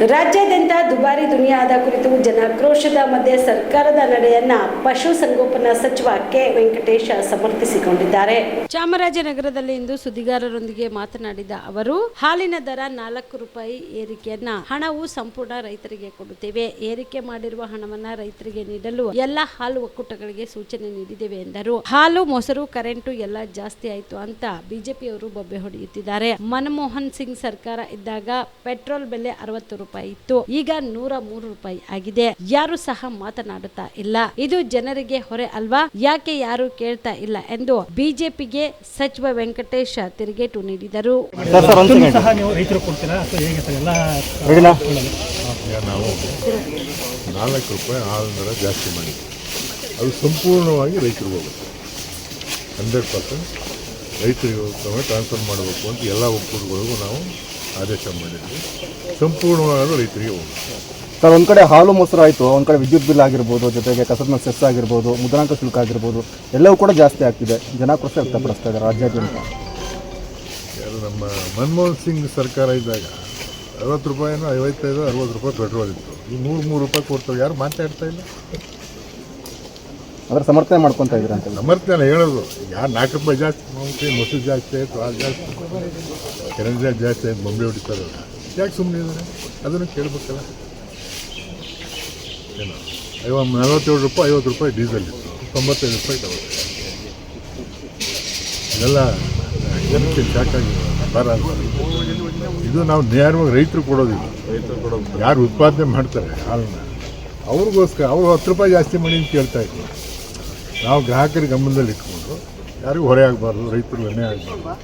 ರಾಜ್ಯಾದ್ಯಂತ ದುಬಾರಿ ದುನಿಯಾದ ಕುರಿತು ಜನಾಕ್ರೋಶದ ಮಧ್ಯೆ ಸರ್ಕಾರದ ನಡೆಯನ್ನ ಪಶು ಸಂಗೋಪನಾ ಸಚಿವ ಕೆ ವೆಂಕಟೇಶ ಸಮರ್ಥಿಸಿಕೊಂಡಿದ್ದಾರೆ. ಚಾಮರಾಜನಗರದಲ್ಲಿ ಇಂದು ಸುದ್ದಿಗಾರರೊಂದಿಗೆ ಮಾತನಾಡಿದ ಅವರು, ಹಾಲಿನ ದರ ನಾಲ್ಕು ರೂಪಾಯಿ ಏರಿಕೆಯನ್ನ ಹಣವು ಸಂಪೂರ್ಣ ರೈತರಿಗೆ ಕೊಡುತ್ತೇವೆ. ಏರಿಕೆ ಮಾಡಿರುವ ಹಣವನ್ನ ರೈತರಿಗೆ ನೀಡಲು ಎಲ್ಲ ಹಾಲು ಒಕ್ಕೂಟಗಳಿಗೆ ಸೂಚನೆ ನೀಡಿದ್ದೇವೆ ಎಂದರು. ಹಾಲು, ಮೊಸರು, ಕರೆಂಟು ಎಲ್ಲ ಜಾಸ್ತಿ ಆಯ್ತು ಅಂತ ಬಿಜೆಪಿಯವರು ಬೊಬ್ಬೆ ಹೊಡೆಯುತ್ತಿದ್ದಾರೆ. ಮನಮೋಹನ್ ಸಿಂಗ್ ಸರ್ಕಾರ ಇದ್ದಾಗ ಪೆಟ್ರೋಲ್ ಬೆಲೆ ಅರವತ್ತು ರೂಪಾಯಿ ಇತ್ತು. ಈಗ ನೂರ ಮೂರು ರೂಪಾಯಿ ಆಗಿದೆ. ಯಾರು ಸಹ ಮಾತನಾಡುತ್ತಾ ಇಲ್ಲ. ಇದು ಜನರಿಗೆ ಹೊರೆ ಅಲ್ವಾ? ಯಾಕೆ ಯಾರು ಕೇಳ್ತಾ ಇಲ್ಲ ಎಂದು ಬಿಜೆಪಿಗೆ ಸಚಿವ ವೆಂಕಟೇಶ ತಿರುಗೇಟು ನೀಡಿದರು. ಸರ್ ಸರ್ ಒಂದು ಸಹ ನೀವು ರೈತರು ಕೊಡ್ತೀರಾ? ಅಥವಾ ಎಲ್ಲ ರೆಡಿನಾ? ನಾವು ನಾಲ್ಕು ರೂಪಾಯಿ ದರ ಜಾಸ್ತಿ ಮಾಡಿ ಅದು ಸಂಪೂರ್ಣವಾಗಿ ರೈತರು ಹೋಗುತ್ತೆ. ಹಂಡ್ರೆಡ್ ಪರ್ಸೆಂಟ್ ರೈತರಿಗೆ ಹೋಗ್ತವೆ ಟ್ರಾನ್ಸ್ಫರ್ ಮಾಡಬೇಕು ಅಂತ ಎಲ್ಲ ಒಕ್ಕೂಟಗಳಿಗೂ ನಾವು ಆದೇಶ ಮಾಡಿದ್ವಿ. ಸಂಪೂರ್ಣವಾದ ರೈತರಿಗೆ ಹೋಗುತ್ತೆ ಸರ್ ಒಂದು ಕಡೆ ಹಾಲು ಮೊಸರು ಆಯಿತು ಒಂದು ಕಡೆ ವಿದ್ಯುತ್ ಬಿಲ್ ಆಗಿರ್ಬೋದು ಜೊತೆಗೆ ಕಸದ ಸೆಸ್ ಆಗಿರ್ಬೋದು ಮುದ್ರಾಂಕ ಶುಲ್ಕ ಆಗಿರ್ಬೋದು ಎಲ್ಲವೂ ಕೂಡ ಜಾಸ್ತಿ ಆಗ್ತಿದೆ. ಜನ ಕೃಷಿ ವ್ಯಕ್ತಪಡಿಸ್ತಾ ಇದ್ದಾರೆ ರಾಜ್ಯಾದ್ಯಂತ. ಯಾರು ನಮ್ಮ ಮನಮೋಹನ್ ಸಿಂಗ್ ಸರ್ಕಾರ ಇದ್ದಾಗ ಅರವತ್ತು ರೂಪಾಯಿನೂ ಐವತ್ತೈದು ಅರವತ್ತು ರೂಪಾಯಿ ಪೆಟ್ರೋಲ್ ಇತ್ತು. ಈ ನೂರು ಮೂರು ರೂಪಾಯಿ ಕೊಡ್ತಾರೆ. ಯಾರು ಮಾತಾಡ್ತಾ ಇಲ್ಲ? ಅದರ ಸಮರ್ಥನೆ ಮಾಡ್ಕೊತಾ ಇದ್ರ ಅಂತ ಸಮರ್ಥನೆ ಹೇಳೋದು. ಯಾರು ನಾಲ್ಕು ರೂಪಾಯಿ ಜಾಸ್ತಿ ಮೊಸರು ಜಾಸ್ತಿ ಆಯಿತು ಆ ಜಾಸ್ತಿ. ರೇಟ್ ಜಾಸ್ತಿ ಆಯ್ತು, ಬೊಂಬೆ ಹೊಡಿತಾರಲ್ಲ ಯಾಕೆ ಸುಮ್ಮನೆ ಇದ್ದಾರೆ? ಅದನ್ನು ಕೇಳಬೇಕಲ್ಲ. ಏನೋ? ಐವ ನಲವತ್ತೇಳು ರೂಪಾಯಿ, ಐವತ್ತು ರೂಪಾಯಿ ಡೀಸೆಲ್ ಇತ್ತು. ತೊಂಬತ್ತೈದು ರೂಪಾಯಿ ತಗೋತಾರೆ ಇದೆಲ್ಲ, ಜನಕ್ಕೆ ಸಾಕಾಗಿ ಬರ ಇದು ನಾವು ನೇರವಾಗಿ ರೈತರು ಕೊಡೋದಿಲ್ಲ. ರೈತರು ಕೊಡೋದು ಯಾರು ಉತ್ಪಾದನೆ ಮಾಡ್ತಾರೆ ಹಾಲನ್ನ. ಅವ್ರಿಗೋಸ್ಕರ, ಅವ್ರು ಹತ್ತು ರೂಪಾಯಿ ಜಾಸ್ತಿ ಮಾಡಿ ಅಂತ ಕೇಳ್ತಾ ಇದ್ರು. ನಾವು ಗ್ರಾಹಕರ ಗಮನದಲ್ಲಿ ಇಟ್ಕೊಂಡು ಯಾರಿಗೂ ಹೊರೆ ಆಗಬಾರ್ದು ರೈತರು ಹೊಣೆ ಆಗಬಾರ್ದು.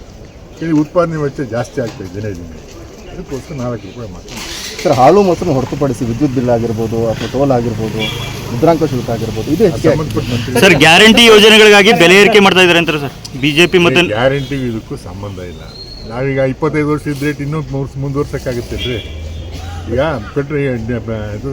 ಇಲ್ಲಿ ಉತ್ಪಾದನೆ ವೆಚ್ಚ ಜಾಸ್ತಿ ಆಗ್ತದೆ ದಿನೇ ದಿನ. ಅದಕ್ಕೋಸ್ಕರ ನಾಲ್ಕು ರೂಪಾಯಿ ಮಾಡ್ತೀವಿ ಸರ್ ಹಾಲು ಮೊಸರು ಹೊರತುಪಡಿಸಿ ವಿದ್ಯುತ್ ಬಿಲ್ ಆಗಿರ್ಬೋದು ಅಥವಾ ಟೋಲ್ ಆಗಿರ್ಬೋದು ಮುದ್ರಾಂಕ ಶುಲ್ಕ ಆಗಿರ್ಬೋದು ಇದು ಸಂಬಂಧಪಟ್ಟ ಸರ್ ಗ್ಯಾರಂಟಿ ಯೋಜನೆಗಳಿಗಾಗಿ ಬೆಲೆ ಏರಿಕೆ ಮಾಡ್ತಾ ಇದ್ದಾರೆ ಅಂತಾರೆ ಸರ್. ಬಿಜೆಪಿ ಮತ್ತೆ ಗ್ಯಾರಂಟಿ ಇದಕ್ಕೂ ಸಂಬಂಧ ಇಲ್ಲ. ನಾವೀಗ ಇಪ್ಪತ್ತೈದು ವರ್ಷ ಇದ್ದರೆ ಇನ್ನೂ ಮೂರು ಮುಂದುವರ್ಸೋಕ್ಕಾಗುತ್ತೆ ರೀ ಈಗ ಪೆಟ್ರೋಲ್ ಇದು